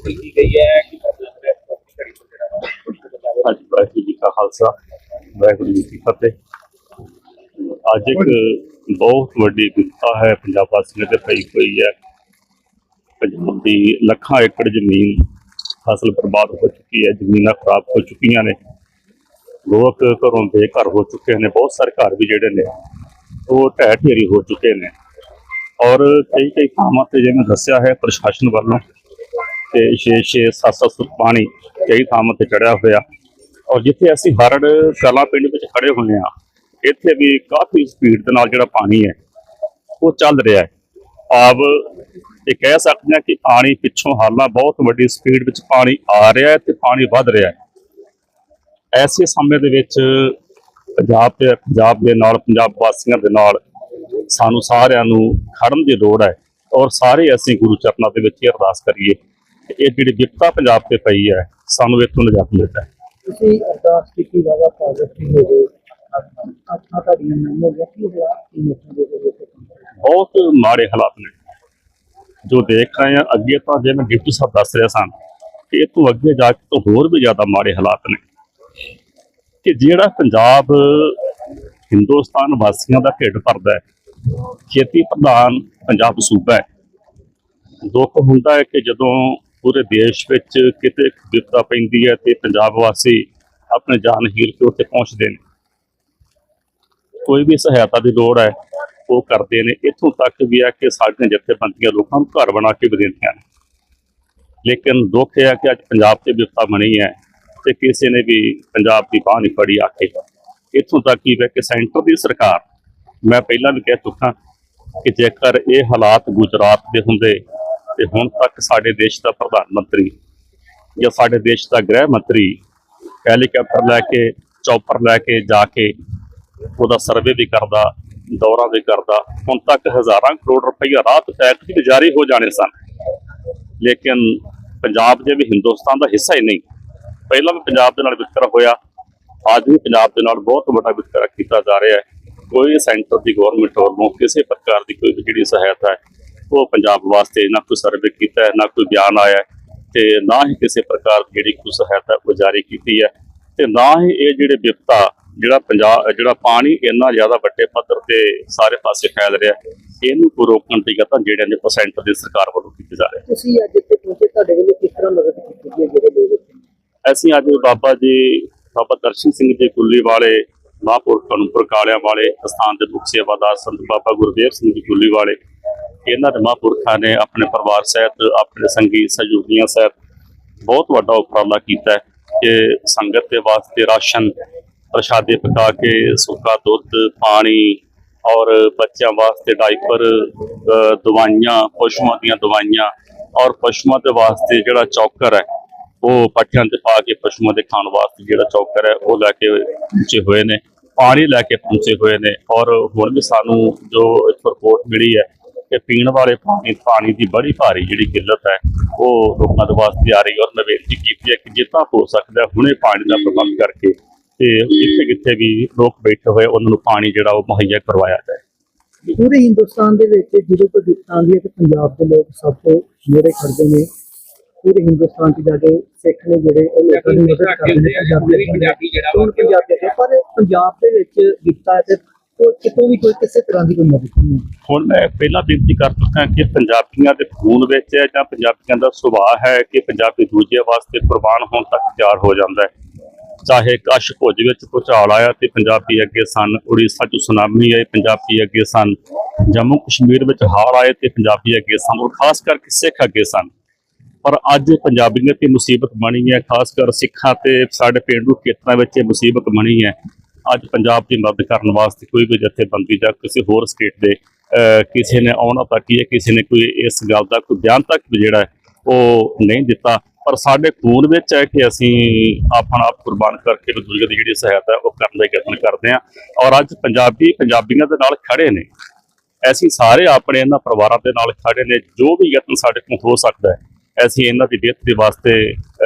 ਕੀਤੀ ਗਈ ਹੈ, ਕਿ ਮਤਲਬ ਹੈ ਕੜੀ ਤੋਂ ਜਿਹੜਾ ਵਾ ਹਾਂਜੀ, ਵਾਹਿਗੁਰੂ ਜੀ ਕਾ ਖਾਲਸਾ, ਵਾਹਿਗੁਰੂ ਜੀ ਕੀ ਫਤਿਹ। ਅੱਜ ਇੱਕ ਬਹੁਤ ਵੱਡੀ ਵਿਪਤਾ ਹੈ ਪੰਜਾਬ ਵਾਸੀਆਂ ਤੇ ਪਈ ਹੋਈ ਹੈ। ਪੰਜਾਬ ਦੀ ਲੱਖਾਂ ਏਕੜ ਜ਼ਮੀਨ ਫਸਲ ਬਰਬਾਦ ਹੋ ਚੁੱਕੀ ਹੈ, ਜ਼ਮੀਨਾਂ ਖਰਾਬ ਹੋ ਚੁੱਕੀਆਂ ਨੇ। ਲੋਕ ਘਰੋਂ ਬੇਘਰ ਹੋ ਚੁੱਕੇ ਨੇ, ਬਹੁਤ ਸਾਰੇ ਘਰ ਵੀ ਜਿਹੜੇ ਨੇ, ਉਹ ਢਹਿ ਢੇਰੀ ਹੋ ਚੁੱਕੇ ਨੇ। ਔਰ ਕਈ ਕਈ ਥਾਵਾਂ ਤੇ ਜਿਵੇਂ ਦੱਸਿਆ ਹੈ, ਪ੍ਰਸ਼ਾਸਨ ਵੱਲੋਂ ਤੇ 6-6 7-7 ਫੁੱਟ ਪਾਣੀ ਕਈ ਥਾਵਾਂ ਤੇ ਚੜਿਆ ਹੋਇਆ। ਔਰ ਜਿੱਥੇ ਅਸੀਂ ਹਰੜ ਕਲਾ ਪਿੰਡ ਵਿੱਚ ਖੜੇ ਹੋਏ ਆ ਇੱਥੇ ਵੀ ਕਾਫੀ ਸਪੀਡ ਦੇ ਨਾਲ ਜਿਹੜਾ ਪਾਣੀ ਹੈ, ਉਹ ਚੱਲ ਰਿਹਾ ਹੈ। ਆਬ ਇਹ ਕਹਿ ਸਕਦੇ ਹਾਂ ਕਿ ਪਾਣੀ ਪਿੱਛੋਂ ਹਾਲਾਂ ਬਹੁਤ ਵੱਡੀ ਸਪੀਡ ਵਿੱਚ ਪਾਣੀ ਆ ਰਿਹਾ ਹੈ ਤੇ ਪਾਣੀ ਵੱਧ ਰਿਹਾ ਹੈ। ਐਸੇ ਸਮੇਂ ਦੇ ਵਿੱਚ ਪੰਜਾਬ ਤੇ ਪੰਜਾਬ ਦੇ ਨਾਲ ਪੰਜਾਬ ਵਾਸੀਆਂ ਦੇ ਨਾਲ ਸਾਨੂੰ ਸਾਰਿਆਂ ਨੂੰ ਖੜਨ ਦੀ ਲੋੜ ਹੈ ਔਰ ਸਾਰੇ ਅਸੀਂ ਗੁਰੂ ਚਰਨਾਂ ਦੇ ਵਿੱਚ ਇਹ ਅਰਦਾਸ ਕਰੀਏ। ਇਹ ਜਿਹੜੀ ਵਿਪਤਾ ਪੰਜਾਬ ਤੇ ਪਈ ਹੈ ਸਾਨੂੰ ਇੱਥੋਂ ਨਿਜਾਤ ਮਿਲਦਾ ਹੈ। ਤੁਸੀਂ ਅਰਦਾਸ ਕੀਤੀ ਬਾਬਾ ਕੀ ਹੋ ਗਏ ਆਪਣਾ ਤੁਹਾਡੀਆਂ ਨਹੀਂ ਹੋ ਗਿਆ ਕੀ ਹੋਇਆ ਕੀ ਮਿੱਠੇ ਦੇ ਦੇ ਬਹੁਤ ਮਾੜੇ ਹਾਲਾਤ ਨੇ। ਜੋ ਦੇਖ ਰਹੇ ਹਾਂ ਅੱਗੇ ਤਾਂ ਜਿਵੇਂ ਡਿਪਟੀ ਸਾਹਿਬ ਦੱਸ ਰਹੇ ਸਨ ਕਿ ਇਹ ਤੋਂ ਅੱਗੇ ਜਾ ਕੇ ਤਾਂ ਹੋਰ ਵੀ ਜ਼ਿਆਦਾ ਮਾੜੇ ਹਾਲਾਤ ਨੇ। ਕਿ ਜਿਹੜਾ ਪੰਜਾਬ ਹਿੰਦੁਸਤਾਨ ਵਾਸੀਆਂ ਦਾ ਢਿੱਡ ਭਰਦਾ ਹੈ ਖੇਤੀ ਪ੍ਰਧਾਨ ਪੰਜਾਬ ਸੂਬਾ ਹੈ। ਦੁੱਖ ਹੁੰਦਾ ਹੈ ਕਿ ਜਦੋਂ ਪੂਰੇ ਦੇਸ਼ ਵਿੱਚ ਕਿਤੇ ਵਿਪਤਾ ਪੈਂਦੀ ਹੈ ਤੇ ਪੰਜਾਬ ਵਾਸੀ ਆਪਣੇ ਜਾਨ ਹੀਰ ਕੇ ਉੱਥੇ ਪਹੁੰਚਦੇ ਨੇ। ਕੋਈ ਵੀ ਸਹਾਇਤਾ ਦੀ ਲੋੜ ਹੈ, ਉਹ ਕਰਦੇ ਨੇ। ਇੱਥੋਂ ਤੱਕ ਵੀ ਹੈ ਕਿ ਸਾਡੀਆਂ ਜਥੇਬੰਦੀਆਂ ਲੋਕਾਂ ਨੂੰ ਘਰ ਬਣਾ ਕੇ ਵੀ ਦਿੰਦੀਆਂ ਨੇ। ਲੇਕਿਨ ਦੁੱਖ ਇਹ ਹੈ ਕਿ ਅੱਜ ਪੰਜਾਬ ਤੇ ਵਿਪਤਾ ਬਣੀ ਹੈ ਤੇ ਕਿਸੇ ਨੇ ਵੀ ਪੰਜਾਬ ਦੀ ਬਾਹ ਨਹੀਂ ਫੜੀ ਆ ਕੇ ਇੱਥੋਂ ਤੱਕ ਹੀ ਹੈ ਕਿ ਸੈਂਟਰ ਦੀ ਸਰਕਾਰ, ਮੈਂ ਪਹਿਲਾਂ ਵੀ ਕਹਿ ਚੁੱਕਾ ਕਿ ਜੇਕਰ ਇਹ ਹਾਲਾਤ ਗੁਜਰਾਤ ਦੇ ਹੁੰਦੇ ਤੇ ਹੁਣ ਤੱਕ ਸਾਡੇ ਦੇਸ਼ ਦਾ ਪ੍ਰਧਾਨ ਮੰਤਰੀ ਜਾਂ ਸਾਡੇ ਦੇਸ਼ ਦਾ ਗ੍ਰਹਿ ਮੰਤਰੀ ਹੈਲੀਕਾਪਟਰ ਲੈ ਕੇ, ਚੌਪਰ ਲੈ ਕੇ ਜਾ ਕੇ ਉਹਦਾ ਸਰਵੇ ਵੀ ਕਰਦਾ, ਦੌਰਾ ਵੀ ਕਰਦਾ, ਹੁਣ ਤੱਕ ਹਜ਼ਾਰਾਂ ਕਰੋੜ ਰੁਪਈਆ ਰਾਤ ਟੈਕਸ ਵੀ ਜਾਰੀ ਹੋ ਜਾਣੇ ਸਨ। ਲੇਕਿਨ ਪੰਜਾਬ ਜੇ ਵੀ ਹਿੰਦੁਸਤਾਨ ਦਾ ਹਿੱਸਾ ਹੀ ਨਹੀਂ। ਪਹਿਲਾਂ ਵੀ ਪੰਜਾਬ ਦੇ ਨਾਲ ਵਿਤਕਰਾ ਹੋਇਆ, ਅੱਜ ਵੀ ਪੰਜਾਬ ਦੇ ਨਾਲ ਬਹੁਤ ਵੱਡਾ ਵਿਤਕਰਾ ਕੀਤਾ ਜਾ ਰਿਹਾ ਹੈ। ਕੋਈ ਸੈਂਟਰ ਦੀ ਗਵਰਨਮੈਂਟ ਵੱਲੋਂ ਕਿਸੇ ਪ੍ਰਕਾਰ ਦੀ ਕੋਈ ਜਿਹੜੀ ਸਹਾਇਤਾ ਹੈ ਉਹ ਪੰਜਾਬ ਵਾਸਤੇ ਨਾ ਕੋਈ ਸਰਵੇ ਕੀਤਾ ਹੈ ਨਾ ਕੋਈ ਬਿਆਨ ਆਇਆ ਤੇ ਨਾ ਹੀ ਕਿਸੇ ਪ੍ਰਕਾਰ ਦੀ ਜਿਹੜੀ ਕੋਈ ਸਹਾਇਤਾ ਉਹ ਜਾਰੀ ਕੀਤੀ ਹੈ ਤੇ ਨਾ ਹੀ ਇਹ ਜਿਹੜੇ ਵਿਪਤਾ ਜਿਹੜਾ ਪੰਜਾਬ ਜਿਹੜਾ ਪਾਣੀ ਇੰਨਾ ਜ਼ਿਆਦਾ ਵੱਡੇ ਪੱਧਰ ਤੇ ਸਾਰੇ ਪਾਸੇ ਫੈਲ ਰਿਹਾ ਇਹਨੂੰ ਕੋਈ ਰੋਕਣ ਦੀ ਯਤਨ ਜਿਹੜੇ ਨੇ ਪਰਸੈਂਟ ਦੀ ਸਰਕਾਰ ਵੱਲੋਂ ਕੀਤੇ ਜਾ ਰਹੇ ਤੁਸੀਂ ਅੱਜ ਇੱਥੇ ਪਹੁੰਚੇ ਤੁਹਾਡੇ ਵੱਲੋਂ ਕਿਸ ਤਰ੍ਹਾਂ ਮਦਦ ਕੀਤੀ ਹੈ ਜਿਹੜੇ ਲੋਕ। ਅਸੀਂ ਅੱਜ ਬਾਬਾ ਜੀ ਬਾਬਾ ਦਰਸ਼ਨ ਸਿੰਘ ਜੀ ਕੁੱਲੀ ਵਾਲੇ ਮਹਾਂਪੁਰਖਾਂ ਨੂੰ ਪ੍ਰਕਾਲਿਆਂ ਵਾਲੇ ਸਥਾਨ ਦੇ ਮੁਖ ਸੇਵਾਦਾਰ ਸੰਤ ਬਾਬਾ ਗੁਰਦੇਵ ਸਿੰਘ ਜੀ ਕੁੱਲੀ ਵਾਲੇ ਇਹਨਾਂ ਦੇ ਮਹਾਂਪੁਰਖਾਂ ਨੇ ਆਪਣੇ ਪਰਿਵਾਰ ਸਹਿਤ, ਆਪਣੇ ਸੰਗੀ ਸਹਿਯੋਗੀਆਂ ਸਹਿਤ ਬਹੁਤ ਵੱਡਾ ਉਪਰਾਲਾ ਕੀਤਾ ਹੈ ਕਿ ਸੰਗਤ ਦੇ ਵਾਸਤੇ ਰਾਸ਼ਨ, ਪ੍ਰਸ਼ਾਦੇ ਪਕਾ ਕੇ ਸੁੱਕਾ ਦੁੱਧ, ਪਾਣੀ ਔਰ ਬੱਚਿਆਂ ਵਾਸਤੇ ਡਾਈਪਰ ਦਵਾਈਆਂ, ਪਸ਼ੂਆਂ ਦੀਆਂ ਦਵਾਈਆਂ ਔਰ ਪਸ਼ੂਆਂ ਦੇ ਵਾਸਤੇ ਜਿਹੜਾ ਚੌਕਰ ਹੈ, ਉਹ ਪੱਠਿਆਂ ਤੇ ਪਾ ਕੇ ਪਸ਼ੂਆਂ ਦੇ ਖਾਣ ਵਾਸਤੇ ਜਿਹੜਾ ਚੌਕਰ ਹੈ, ਉਹ ਲੈ ਕੇ ਪਹੁੰਚੇ ਹੋਏ ਨੇ, ਪਾਣੀ ਲੈ ਕੇ ਪਹੁੰਚੇ ਹੋਏ ਨੇ ਔਰ ਹੁਣ ਵੀ ਸਾਨੂੰ ਜੋ ਇੱਥੋਂ ਰਿਪੋਰਟ ਮਿਲੀ ਹੈ ਕਿ ਪੀਣ ਵਾਲੇ ਪਾਣੀ ਪਾਣੀ ਦੀ ਬੜੀ ਭਾਰੀ ਜਿਹੜੀ ਕਿੱਲਤ ਹੈ, ਉਹ ਲੋਕਾਂ ਦੇ ਵਾਸਤੇ ਆ ਰਹੀ ਔਰ ਮੈਂ ਕੀਤੀ ਹੈ ਕਿ ਜਿੱਥਾਂ ਹੋ ਸਕਦਾ ਹੁਣੇ ਪਾਣੀ ਦਾ ਪ੍ਰਬੰਧ ਕਰਕੇ ਤੇ ਜਿੱਥੇ ਕਿੱਥੇ ਵੀ ਲੋਕ ਬੈਠੇ ਹੋਏ, ਉਹਨਾਂ ਨੂੰ ਪਾਣੀ ਜਿਹੜਾ ਉਹ ਮੁਹੱਈਆ ਕਰਵਾਇਆ ਜਾਏ। ਪੂਰੇ ਹਿੰਦੁਸਤਾਨ ਦੇ ਵਿੱਚ ਜਦੋਂ ਕੋਈ ਦਿੱਕਤ ਆਉਂਦੀ ਹੈ ਤੇ ਪੰਜਾਬ ਦੇ ਲੋਕ ਸਭ ਤੋਂ ਨੇੜੇ ਖੜਦੇ ਨੇ। ਪੂਰੇ ਹਿੰਦੁਸਤਾਨ 'ਚ ਜਾ ਕੇ ਸਿੱਖ ਨੇ ਜਿਹੜੇ ਉਹ ਲੋਕਾਂ ਦੀ ਮਦਦ ਕਰਦੇ ਨੇ, ਪੰਜਾਬੀ ਜਿਹੜਾ ਪਰ ਪੰਜਾਬ ਦੇ ਵਿੱਚ ਦਿੱਤਾ ਹੈ ਤੇ ਉਹ ਕਿਤੋਂ ਵੀ ਕੋਈ ਕਿਸੇ ਤਰ੍ਹਾਂ ਦੀ ਕੋਈ ਮਦਦ ਨਹੀਂ ਹੁਣ ਮੈਂ ਪਹਿਲਾਂ ਬੇਨਤੀ ਕਰ ਚੁੱਕਾ ਕਿ ਪੰਜਾਬੀਆਂ ਦੇ ਖੂਨ ਵਿੱਚ ਹੈ ਜਾਂ ਪੰਜਾਬੀਆਂ ਦਾ ਸੁਭਾਅ ਹੈ ਕਿ ਪੰਜਾਬੀ ਦੂਜੇ ਵਾਸਤੇ ਕੁਰਬਾਨ ਹੋਣ ਤੱਕ ਤਿਆਰ ਹੋ ਜਾਂਦਾ ਹੈ। ਚਾਹੇ ਕਸ਼ ਭੁੱਜ ਵਿੱਚ ਭੁਚਾਲ ਆਇਆ ਤੇ ਪੰਜਾਬੀ ਅੱਗੇ ਸਨ, ਉੜੀਸਾ 'ਚ ਸੁਨਾਮੀ ਆਈ, ਪੰਜਾਬੀ ਅੱਗੇ ਸਨ। ਜੰਮੂ ਕਸ਼ਮੀਰ ਵਿੱਚ ਹਾਰ ਆਏ ਤੇ ਪੰਜਾਬੀ ਅੱਗੇ ਸਨ ਔਰ ਖਾਸ ਕਰਕੇ ਸਿੱਖ ਅੱਗੇ ਸਨ। ਪਰ ਅੱਜ ਪੰਜਾਬੀਆਂ ਤੇ ਮੁਸੀਬਤ ਬਣੀ ਹੈ, ਖਾਸ ਕਰ ਸਿੱਖਾਂ ਤੇ ਸਾਡੇ ਪਿੰਡੂ ਖੇਤਰਾਂ ਵਿੱਚ ਇਹ ਮੁਸੀਬਤ ਬਣੀ ਹੈ। ਅੱਜ ਪੰਜਾਬ ਦੀ ਮਦਦ ਕਰਨ ਵਾਸਤੇ ਕੋਈ ਵੀ ਜਥੇਬੰਦੀ ਜਾਂ ਕਿਸੇ ਹੋਰ ਸਟੇਟ ਦੇ ਕਿਸੇ ਨੇ ਆਉਣਾ ਤੱਕ ਹੀ ਹੈ, ਕਿਸੇ ਨੇ ਕੋਈ ਇਸ ਗੱਲ ਦਾ ਕੋਈ ਬਿਆਨ ਤੱਕ ਵੀ ਜਿਹੜਾ ਉਹ ਨਹੀਂ ਦਿੱਤਾ। ਪਰ ਸਾਡੇ ਖੂਨ ਵਿੱਚ ਹੈ ਕਿ ਅਸੀਂ ਆਪਣਾ ਆਪ ਕੁਰਬਾਨ ਕਰਕੇ ਵੀ ਦੂਜੇ ਦੀ ਜਿਹੜੀ ਸਹਾਇਤਾ ਉਹ ਕਰਨ ਦਾ ਯਤਨ ਕਰਦੇ ਹਾਂ। ਔਰ ਅੱਜ ਪੰਜਾਬੀ, ਪੰਜਾਬੀਆਂ ਦੇ ਨਾਲ ਖੜੇ ਨੇ। ਅਸੀਂ ਸਾਰੇ ਆਪਣੇ ਇਹਨਾਂ ਪਰਿਵਾਰਾਂ ਦੇ ਨਾਲ ਖੜੇ ਨੇ। ਜੋ ਵੀ ਯਤਨ ਸਾਡੇ ਕੋਲ ਹੋ ਸਕਦਾ ਹੈ, ਅਸੀਂ ਇਹਨਾਂ ਦੀ ਬਿਹਤਰੀ ਵਾਸਤੇ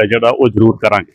ਜਿਹੜਾ ਉਹ ਜ਼ਰੂਰ ਕਰਾਂਗੇ।